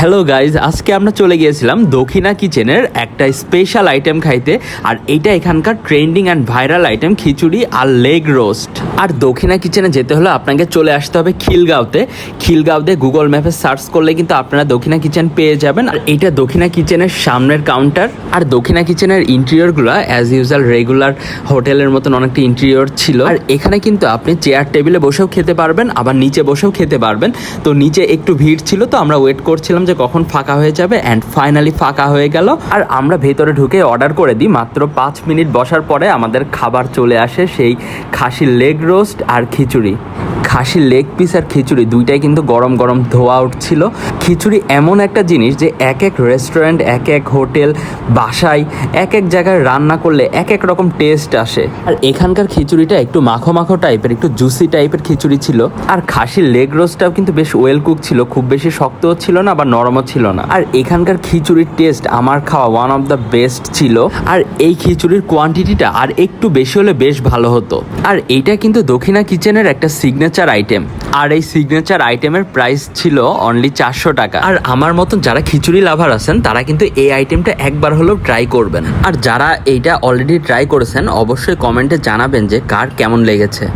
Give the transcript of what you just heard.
Hello guys আজকে আমরা চলে গিয়েছিলাম দক্ষিণা কিচেনের একটা স্পেশাল আইটেম খাইতে, আর এটা এখানকার trending and viral item khichdi R leg roast আর দক্ষিণা কিচেনে যেতে হলে আপনাকে চলে আসতে হবে খিলগাঁওতে। খিলগাঁওতে গুগল ম্যাপে সার্চ করলে কিন্তু আপনারা দক্ষিণা কিচেন পেয়ে যাবেন। আর এটা দক্ষিণা কিচেনের সামনের কাউন্টার আর দক্ষিণা কিচেনের ইন্টেরিয়রগুলো অ্যাজ ইউজুয়াল রেগুলার হোটেলের মতন অনেকটা ইন্টেরিয়র ছিল। আর এখানে কিন্তু আপনি চেয়ার টেবিলে বসেও খেতে পারবেন, আবার নিচে বসেও খেতে পারবেন। তো নিচে একটু ভিড় ছিল, তো আমরা ওয়েট করছিলাম যে কখন ফাঁকা হয়ে যাবে অ্যান্ড ফাইনালি ফাঁকা হয়ে গেল। আর আমরা ভেতরে ঢুকে অর্ডার করে দিই, মাত্র পাঁচ মিনিট বসার পরে আমাদের খাবার চলে আসে সেই খাসির লেগ রোস্ট আর খিচুড়ি। খাসির লেগ পিস আর খিচুড়ি দুইটাই কিন্তু গরম গরম ধোয়া উঠছিল। খিচুড়ি এমন একটা জিনিস যে এক এক রেস্টুরেন্ট এক এক হোটেল, বাসায়, এক এক জায়গায় রান্না করলে এক এক রকম টেস্ট আসে। আর এখানকার খিচুড়িটা একটু মাখো মাখো টাইপের একটু জুসি টাইপের খিচুড়ি ছিল। আর খাসির লেগ রোস্টটাও কিন্তু বেশ ওয়েল কুক ছিল, খুব বেশি শক্তও ছিল না বা নরমও ছিল না। আর এখানকার খিচুড়ির টেস্ট আমার খাওয়া ওয়ান অফ দ্য বেস্ট ছিল। আর এই খিচুড়ির কোয়ান্টিটিটা আর একটু বেশি হলে বেশ ভালো হতো। আর এইটা কিন্তু দক্ষিণা কিচেনের একটা সিগনেচার আইটেম আর এই সিগনেচার আইটেমের প্রাইস ছিল অনলি চারশো টাকা। আর আমার মতন যারা খিচুড়ি লাভার আছেন, তারা কিন্তু এই আইটেমটা একবার হলেও ট্রাই করবেন। আর যারা এইটা অলরেডি ট্রাই করেছেন, অবশ্যই কমেন্টে জানাবেন যে কার কেমন লেগেছে।